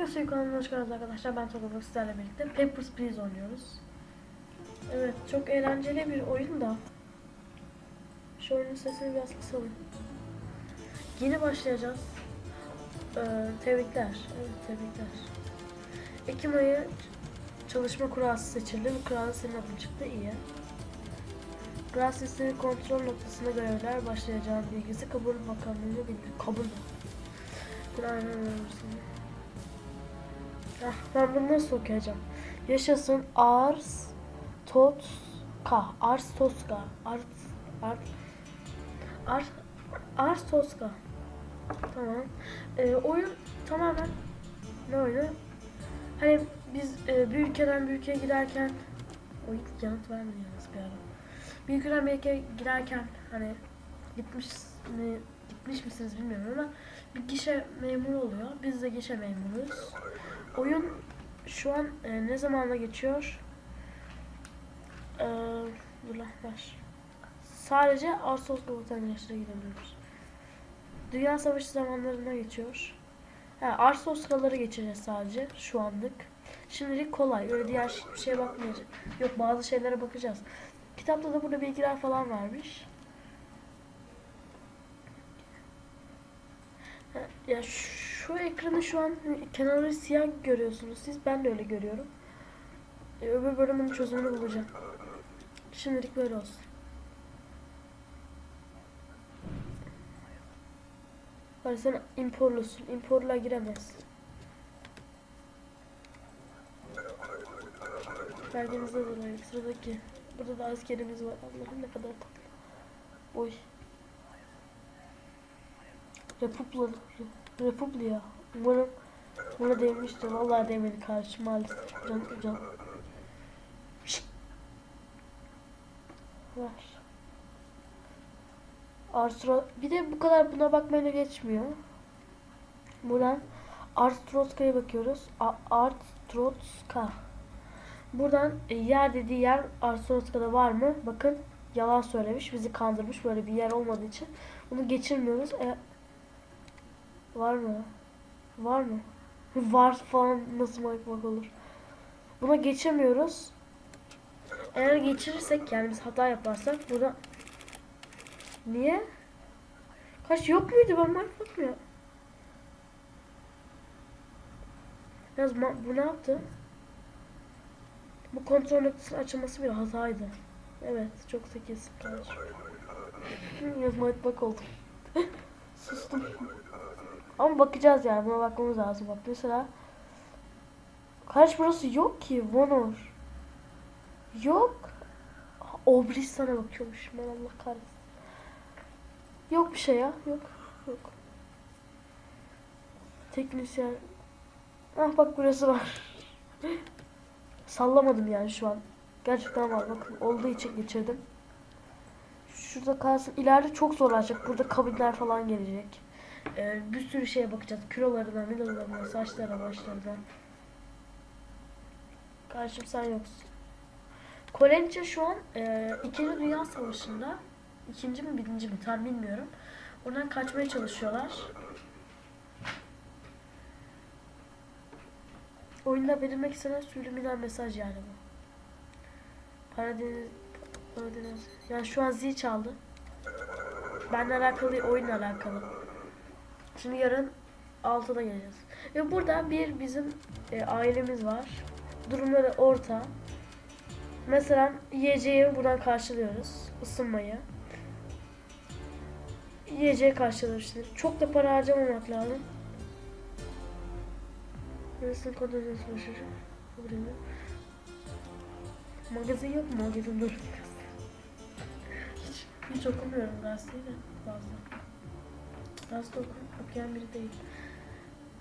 Arkadaşlar kanalına hoş arkadaşlar. Ben Tolga sizlerle birlikte Papers, Please oynuyoruz. Evet, çok eğlenceli bir oyun da. Şu oyunun sesini biraz kısalım. Yeni başlayacağız. Ee, tebrikler. Evet, tebrikler. Ekim ayı çalışma kurası seçildi. Bu kurada senin adın çıktı. iyi. Sistemi kontrol noktasında görevler başlayacağım bilgisi kabul bakanlığına bildir. Kabul. Kur'an'ın Ah, ben bunu nasıl okuyacağım? Yaşasın Ars Toska. Ars Toska. Ars Ars Ars Ars. Tamam. Ee, oyun tamamen ne oyunu? Hani biz e, bir ülkeden bir ülkeye giderken oyun yanıt vermiyor yalnız bir ara. Bir ülkeden bir ülkeye girerken hani gitmiş mi gitmiş misiniz bilmiyorum ama bir gişe memuru oluyor. Biz de gişe memuruyuz. Oyun şu an e, ne zamanda geçiyor? Ee, dur lan ver. Sadece Ağustos vatandaşlara gidebiliyoruz. Dünya Savaşı zamanlarında geçiyor. Ha, Arsoskaları geçeceğiz sadece şu anlık. Şimdilik kolay. Öyle diğer hiçbir şeye bakmayacağız. Yok bazı şeylere bakacağız. Kitapta da burada bilgiler falan vermiş. Ha, Ya ekranı şu an kenarları siyah görüyorsunuz siz. Ben de öyle görüyorum. E, öbür bölümün çözümünü bulacağım. Şimdilik böyle olsun. Bari sen imporlusun. Imporluğa giremez. Belgemizde de var. Sıradaki. Burada da askerimiz var. Allah'ım ne kadar tatlı. Oy. Republi, Republia. Umarım buna değmiştir. Vallahi değmedi karşı maalesef. Can, can. Ver. Arstro bir de bu kadar buna bakmayla geçmiyor. Buradan Arstrotska'ya bakıyoruz. A Arstrotska. Buradan e, yer dediği yer Arstrotska'da var mı? Bakın yalan söylemiş. Bizi kandırmış. Böyle bir yer olmadığı için. Bunu geçirmiyoruz. E, var mı? Var mı? var falan nasıl bakmak olur? Buna geçemiyoruz. Eğer geçirirsek yani biz hata yaparsak burada Niye? Kaç yok muydu ben bakmadım ya. Yalnız ma- bu ne yaptı? Bu kontrol noktasının açılması bir hataydı. Evet çok sekiz. Yazmayı bak oldum. Sustum. Ama bakacağız yani buna bakmamız lazım. Bak mesela Kaç burası yok ki Vonor. Yok. Obris sana bakıyormuş. Ben Allah kahretsin. Yok bir şey ya. Yok. Yok. Teknisyen. Ah bak burası var. Sallamadım yani şu an. Gerçekten var. Bakın olduğu için geçirdim. Şurada kalsın. İleride çok zorlaşacak. Burada kabinler falan gelecek. Ee, bir sürü şeye bakacağız. Kilolarına, milolarına, saçlara, başlarına. Karşım sen yoksun. Kolençe şu an e, İkinci Dünya Savaşı'nda ikinci mi birinci mi tam bilmiyorum. Oradan kaçmaya çalışıyorlar. Oyunda verilmek istenen subliminal mesaj yani bu. Paradeniz, Paradeniz. Yani şu an zil çaldı. Benle alakalı oyunla alakalı. Şimdi yarın 6'da geleceğiz. Ve burada bir bizim e, ailemiz var. Durumları orta. Mesela yiyeceği buradan karşılıyoruz. Isınmayı. Yiyeceği karşılıyoruz işte. Çok da para harcamamak lazım. Neresin kodu nasıl başarı? Magazin yok mu? Magazin dur. Hiç, hiç okumuyorum gazeteyi de fazla. Oku, okuyan biri değil.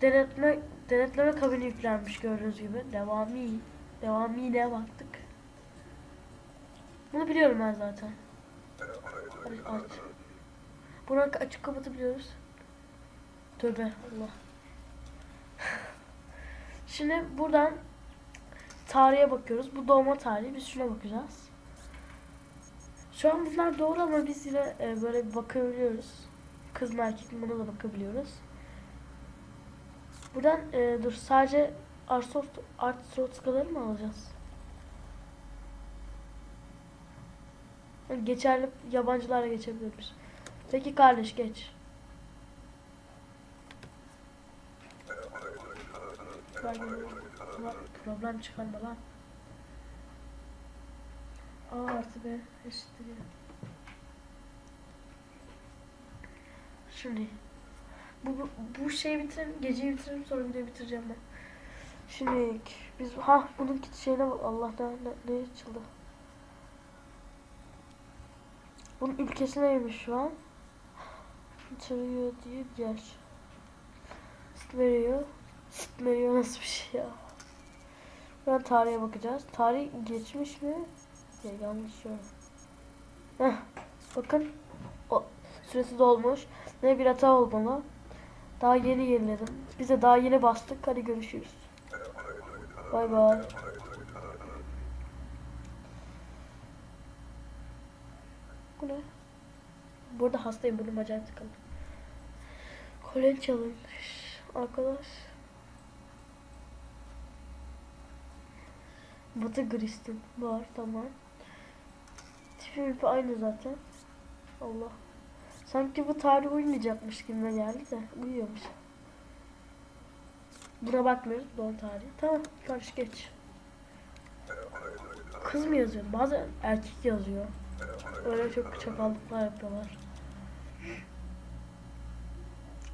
Denetleme, denetleme kabini yüklenmiş gördüğünüz gibi. Devami. Devamiyle baktık. Bunu biliyorum ben zaten. Aç. Bunu açıp kapatabiliyoruz. Tövbe Allah. Şimdi buradan tarihe bakıyoruz. Bu doğma tarihi. Biz şuna bakacağız. Şu an bunlar doğru ama biz yine e, böyle bakabiliyoruz. Kız mı erkek mi buna da bakabiliyoruz. Buradan e, dur sadece Arsoft Art Sotskaları mı alacağız? Yani Geçerli yabancılara geçebiliriz. Peki kardeş geç. Problem- çıkarma lan. A artı B eşittir ya. Şimdi bu, bu, bu şeyi bitirelim, geceyi bitirelim sonra videoyu bitireceğim ben. Şimdi biz ha bunun şeyine bak Allah'tan ne, ne açıldı. Bunun ülkesi neymiş şu an? Bitiriyor diye diğer. Süt veriyor. Süt veriyor nasıl bir şey ya? Ben tarihe bakacağız. Tarih geçmiş mi? Ya, yanlış yorum. Heh, bakın. O süresi dolmuş. Ne bir hata olmalı. Daha yeni yeniledim. Biz de daha yeni bastık. Hadi görüşürüz. Bay bay. Bu ne? Burada hastayım. Burnum acayip tıkalı. Kolen challenge. Arkadaş. Batı Gristin var tamam. Tipi aynı zaten. Allah. Sanki bu tarih uymayacakmış gibi geldi de uyuyormuş. Buna bakmıyoruz doğum tarihi. Tamam karış geç. Kız mı yazıyor? Bazen erkek yazıyor. Öyle çok çakallıklar yapıyorlar.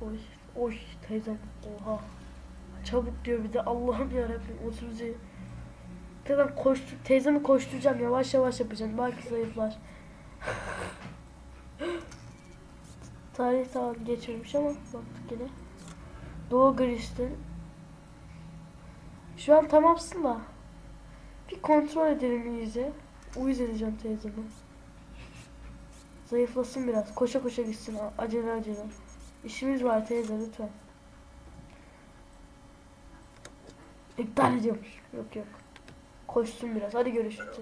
Oy, oy teyzem. Oha. Çabuk diyor bir de Allah'ım yarabbim oturucu. Teyzem koştu, teyzemi koşturacağım yavaş yavaş yapacağım. Belki zayıflar. Tarih tamam geçirmiş ama baktık yine. Doğu Gris'tin. Şu an tamamsın da. Bir kontrol edelim iyice. Uyuz edeceğim teyzemi. Zayıflasın biraz. Koşa koşa gitsin. Acele acele. İşimiz var teyze lütfen. İptal ediyormuş. Yok yok. Koşsun biraz. Hadi görüşürüz.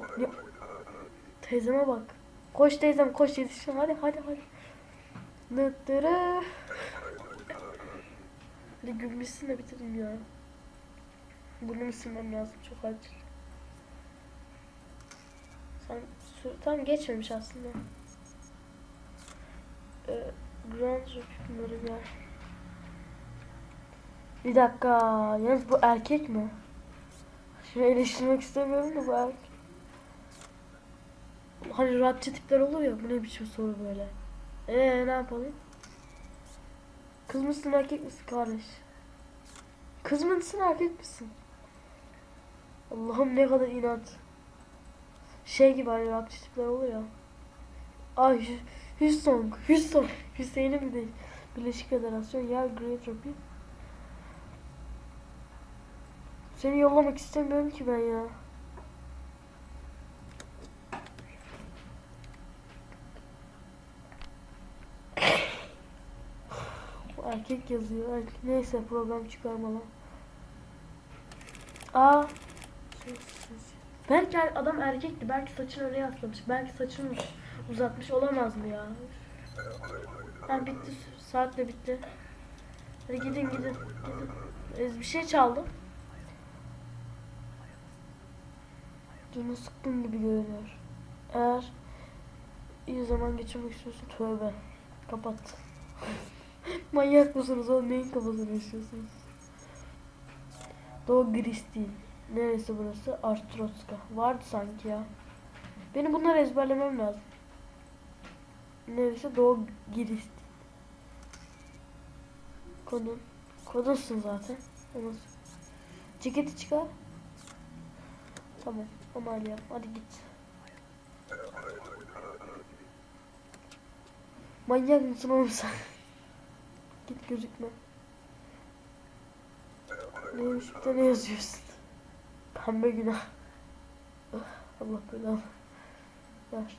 Teyzeme bak. Koş teyzem koş yetişin. Hadi hadi hadi. Dıttırı. Hadi gülmüşsün de bitirin ya. Burnumu silmem lazım çok acil. Sen tam geçmemiş aslında. Ee, Grand bunları gel. Bir dakika. Yalnız bu erkek mi? Şimdi eleştirmek istemiyorum da bu erkek. Hani rapçi tipler olur ya. Bu ne biçim soru böyle. Eee ne yapalım? Kız mısın erkek misin kardeş? Kız mısın erkek misin? Allah'ım ne kadar inat. Şey gibi hani rapçi tipler olur ya. Ay Hü- Hüsong, Hüsong, Hüseyin'in bir de Birleşik Federasyon yer Great Rapid. Seni yollamak istemiyorum ki ben ya. Bu erkek yazıyor. Erkek. Neyse problem çıkarmalı. Aa. Belki er- adam erkekti. Belki saçını öyle yaslamış. Belki saçını uzatmış olamaz mı ya? Ha bitti. Saat de bitti. Hadi gidin gidin. gidin. Bir şey çaldım. Canı sıkkın gibi görünüyor. Eğer iyi zaman geçirmek istiyorsun tövbe. Kapat. Manyak mısınız oğlum neyin kafasını yaşıyorsunuz? Doğu Gristin. Neresi burası? Artrotska. Vardı sanki ya. Benim bunları ezberlemem lazım. Neresi? Doğu Gristin. Kodun. Kodunsun zaten. Ceketi çıkar. Tamam. Amalya. Hadi git. Manyak mısın oğlum sen? Gözükme. Bir de ne yazıyorsun? Pembe günah. Allah belanı. Ver.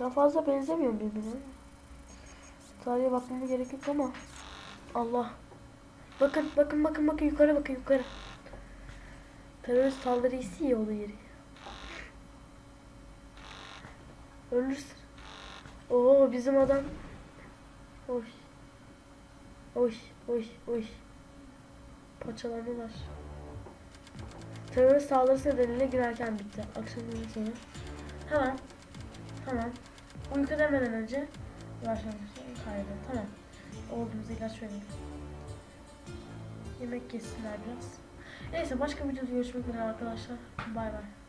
Daha fazla benzemiyor birbirine. Tarihe bakmama gerek yok ama. Allah. Bakın bakın bakın bakın yukarı bakın yukarı. Terörist saldırı hissi iyi olduğu yeri. Ölürsün. Oo bizim adam. Oy. Oy Uy uy. Paçalandılar. Terörist saldırısı nedeniyle girerken bitti. Akşamın sonu. Hemen. Hemen. Uyku demeden önce başlamışlar. Kaydı. Tamam. Olduğumuz ilaç verelim. Yemek yesinler biraz. Neyse başka videoda görüşmek üzere arkadaşlar. Bay bay.